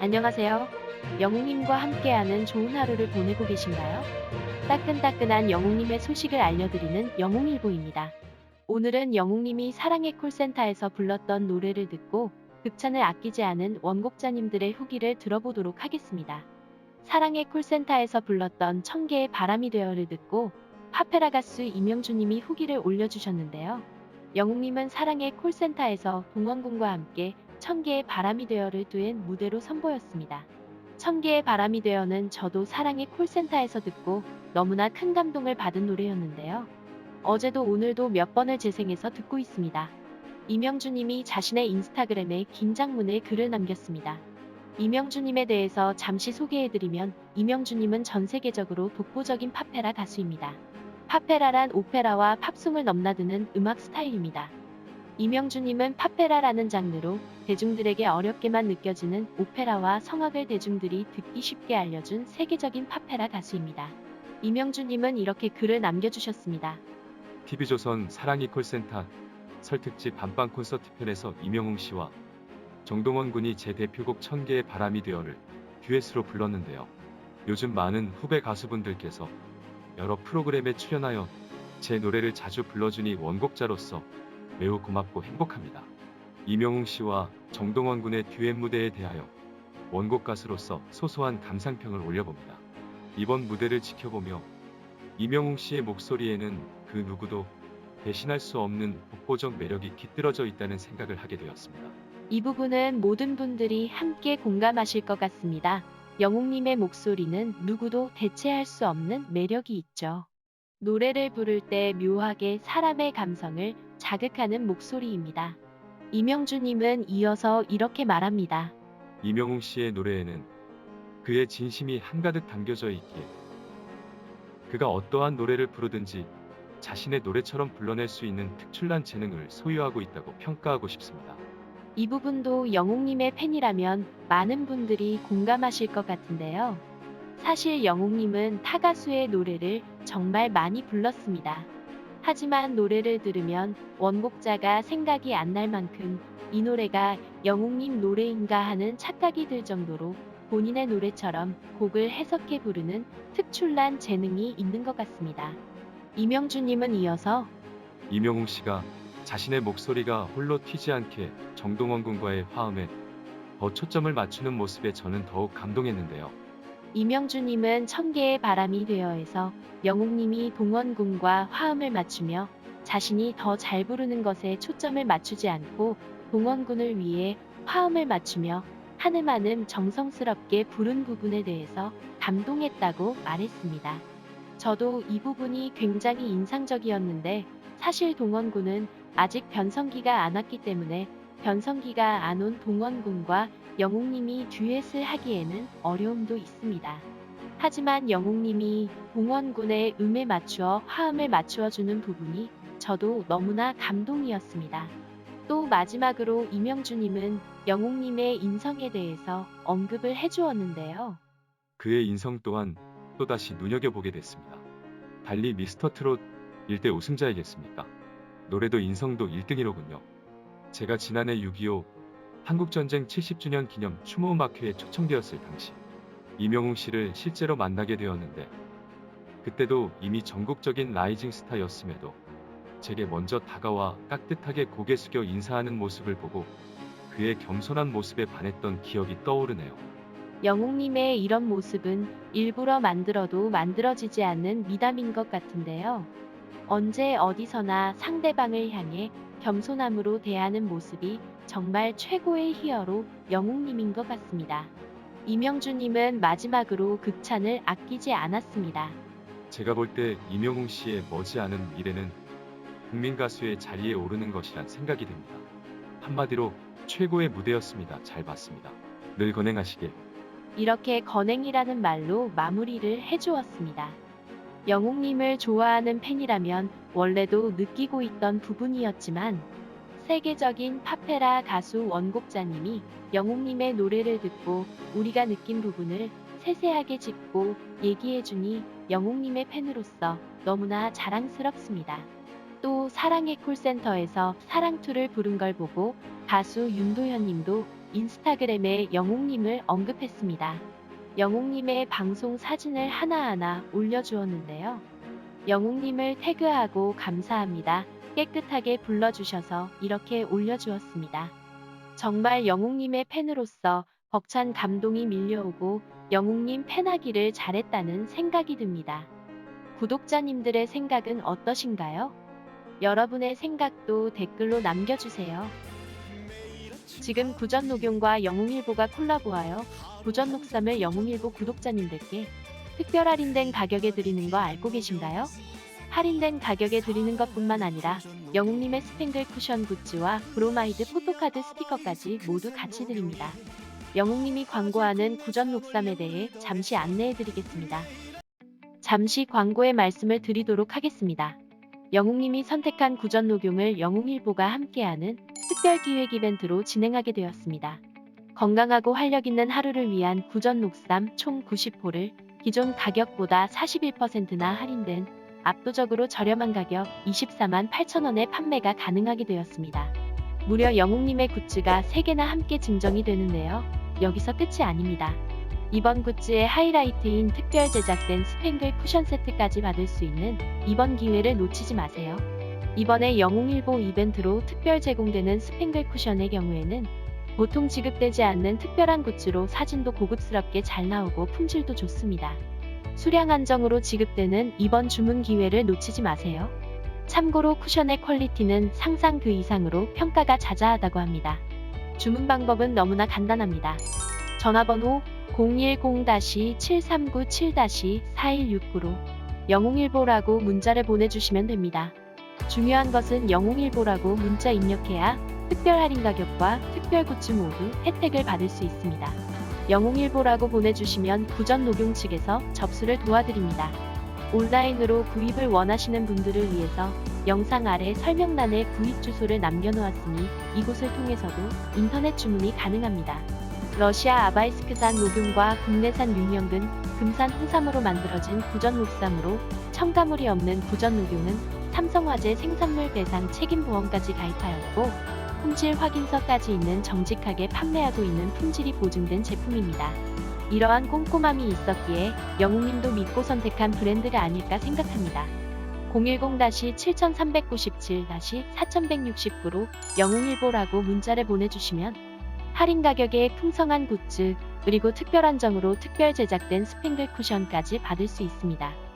안녕하세요. 영웅님과 함께하는 좋은 하루를 보내고 계신가요? 따끈따끈한 영웅님의 소식을 알려드리는 영웅일보입니다. 오늘은 영웅님이 사랑의 콜센터에서 불렀던 노래를 듣고 극찬을 아끼지 않은 원곡자님들의 후기를 들어보도록 하겠습니다. 사랑의 콜센터에서 불렀던 천개의 바람이 되어를 듣고 파페라 가수 이명주님이 후기를 올려주셨는데요. 영웅님은 사랑의 콜센터에서 동원군과 함께 천개의 바람이 되어를 듀엣 무대로 선보였습니다. 천개의 바람이 되어는 저도 사랑의 콜센터에서 듣고 너무나 큰 감동을 받은 노래였는데요. 어제도 오늘도 몇 번을 재생해서 듣고 있습니다. 이명주님이 자신의 인스타그램에 긴장문에 글을 남겼습니다. 이명주님에 대해서 잠시 소개해드리면 이명주님은 전 세계적으로 독보적인 팝페라 가수입니다. 팝페라란 오페라와 팝송을 넘나드는 음악 스타일입니다. 이명주님은 팝페라라는 장르로 대중들에게 어렵게만 느껴지는 오페라와 성악을 대중들이 듣기 쉽게 알려준 세계적인 팝페라 가수입니다. 이명주님은 이렇게 글을 남겨주셨습니다. TV조선 사랑이 콜센터 설특집 밤방 콘서트 편에서 이명웅 씨와 정동원 군이 제 대표곡 천개의 바람이 되어를 듀엣으로 불렀는데요. 요즘 많은 후배 가수분들께서 여러 프로그램에 출연하여 제 노래를 자주 불러주니 원곡자로서 매우 고맙고 행복합니다. 이명웅 씨와 정동원 군의 듀엣 무대에 대하여 원곡 가수로서 소소한 감상평을 올려봅니다. 이번 무대를 지켜보며 이명웅 씨의 목소리에는 그 누구도 대신할 수 없는 독보적 매력이 깃들어져 있다는 생각을 하게 되었습니다. 이 부분은 모든 분들이 함께 공감하실 것 같습니다. 영웅님의 목소리는 누구도 대체할 수 없는 매력이 있죠. 노래를 부를 때 묘하게 사람의 감성을 자극하는 목소리입니다. 이명주님은 이어서 이렇게 말합니다. 이명웅 씨의 노래에는 그의 진심이 한가득 담겨져 있기에 그가 어떠한 노래를 부르든지 자신의 노래처럼 불러낼 수 있는 특출난 재능을 소유하고 있다고 평가하고 싶습니다. 이 부분도 영웅님의 팬이라면 많은 분들이 공감하실 것 같은데요. 사실 영웅님은 타 가수의 노래를 정말 많이 불렀습니다. 하지만 노래를 들으면 원곡자가 생각이 안 날 만큼 이 노래가 영웅님 노래인가 하는 착각이 들 정도로 본인의 노래처럼 곡을 해석해 부르는 특출난 재능이 있는 것 같습니다. 이명주님은 이어서 이명웅 씨가 자신의 목소리가 홀로 튀지 않게 정동원 군과의 화음에 더 초점을 맞추는 모습에 저는 더욱 감동했는데요. 이명주님은 천개의 바람이 되어에서 영웅님이 동원군과 화음을 맞추며 자신이 더 잘 부르는 것에 초점을 맞추지 않고 동원군을 위해 화음을 맞추며 한음 정성스럽게 부른 부분에 대해서 감동했다고 말했습니다. 저도 이 부분이 굉장히 인상적이었는데 사실 동원군은 아직 변성기가 안 왔기 때문에 변성기가 안 온 동원군과 영웅님이 듀엣을 하기에는 어려움도 있습니다. 하지만 영웅님이 동원군의 음에 맞추어 화음을 맞추어 주는 부분이 저도 너무나 감동이었습니다. 또 마지막으로 이명주님은 영웅님의 인성에 대해서 언급을 해주었는데요. 그의 인성 또한 또다시 눈여겨보게 됐습니다. 달리 미스터 트롯 1대 우승자이겠습니까? 노래도 인성도 1등이로군요. 제가 지난해 6.25 한국전쟁 70주년 기념 추모 음악회에 초청되었을 당시 이명웅 씨를 실제로 만나게 되었는데 그때도 이미 전국적인 라이징 스타였음에도 제게 먼저 다가와 깍듯하게 고개 숙여 인사하는 모습을 보고 그의 겸손한 모습에 반했던 기억이 떠오르네요. 영웅님의 이런 모습은 일부러 만들어도 만들어지지 않는 미담인 것 같은데요. 언제 어디서나 상대방을 향해 겸손함으로 대하는 모습이 정말 최고의 히어로 영웅님인 것 같습니다. 이명주님은 마지막으로 극찬을 아끼지 않았습니다. 제가 볼 때 이명웅 씨의 머지않은 미래는 국민 가수의 자리에 오르는 것이란 생각이 듭니다. 한마디로 최고의 무대였습니다. 잘 봤습니다. 늘 건행하시길. 이렇게 건행이라는 말로 마무리를 해주었습니다. 영웅님을 좋아하는 팬이라면 원래도 느끼고 있던 부분이었지만 세계적인 팝페라 가수 원곡자님이 영웅님의 노래를 듣고 우리가 느낀 부분을 세세하게 짚고 얘기해주니 영웅님의 팬으로서 너무나 자랑스럽습니다. 또 사랑의 콜센터에서 사랑투를 부른 걸 보고 가수 윤도현 님도 인스타그램에 영웅님을 언급했습니다. 영웅님의 방송 사진을 하나하나 올려주었는데요. 영웅님을 태그하고 감사합니다. 깨끗하게 불러주셔서 이렇게 올려주었습니다. 정말 영웅님의 팬으로서 벅찬 감동이 밀려오고 영웅님 팬하기를 잘했다는 생각이 듭니다. 구독자님들의 생각은 어떠신가요? 여러분의 생각도 댓글로 남겨주세요. 지금 구전녹용과 영웅일보가 콜라보하여 구전녹삼을 영웅일보 구독자님들께 특별 할인된 가격에 드리는 거 알고 계신가요? 할인된 가격에 드리는 것뿐만 아니라 영웅님의 스팽글 쿠션 굿즈와 브로마이드 포토카드 스티커까지 모두 같이 드립니다. 영웅님이 광고하는 구전 녹삼에 대해 잠시 안내해 드리겠습니다. 잠시 광고의 말씀을 드리도록 하겠습니다. 영웅님이 선택한 구전 녹용을 영웅일보가 함께하는 특별 기획 이벤트로 진행하게 되었습니다. 건강하고 활력 있는 하루를 위한 구전 녹삼 총 90호를 기존 가격보다 41%나 할인된 압도적으로 저렴한 가격 24만 8천원에 판매가 가능하게 되었습니다. 무려 영웅님의 굿즈가 3개나 함께 증정이 되는데요. 여기서 끝이 아닙니다. 이번 굿즈의 하이라이트인 특별 제작된 스팽글 쿠션 세트까지 받을 수 있는 이번 기회를 놓치지 마세요. 이번에 영웅일보 이벤트로 특별 제공되는 스팽글 쿠션의 경우에는 보통 지급되지 않는 특별한 굿즈로 사진도 고급스럽게 잘 나오고 품질도 좋습니다. 수량 한정으로 지급되는 이번 주문 기회를 놓치지 마세요. 참고로 쿠션의 퀄리티는 상상 그 이상으로 평가가 자자하다고 합니다. 주문 방법은 너무나 간단합니다. 전화번호 010-7397-4169로 영웅일보라고 문자를 보내주시면 됩니다. 중요한 것은 영웅일보라고 문자 입력해야 특별 할인 가격과 특별 굿즈 모두 혜택을 받을 수 있습니다. 영웅일보라고 보내주시면 구전 녹용 측에서 접수를 도와드립니다. 온라인으로 구입을 원하시는 분들을 위해서 영상 아래 설명란에 구입 주소를 남겨놓았으니 이곳을 통해서도 인터넷 주문이 가능합니다. 러시아 아바이스크산 녹용과 국내산 등 금산 홍삼으로 만들어진 구전 녹삼으로 첨가물이 없는 구전 녹용은 삼성화재 생산물 배상 책임 보험까지 가입하였고 품질 확인서까지 있는 정직하게 판매하고 있는 품질이 보증된 제품입니다. 이러한 꼼꼼함이 있었기에 영웅님도 믿고 선택한 브랜드가 아닐까 생각합니다. 010-7397-4169로 영웅일보라고 문자를 보내주시면 할인 가격에 풍성한 굿즈 그리고 특별 한 정으로 특별 제작된 스팽글 쿠션까지 받을 수 있습니다.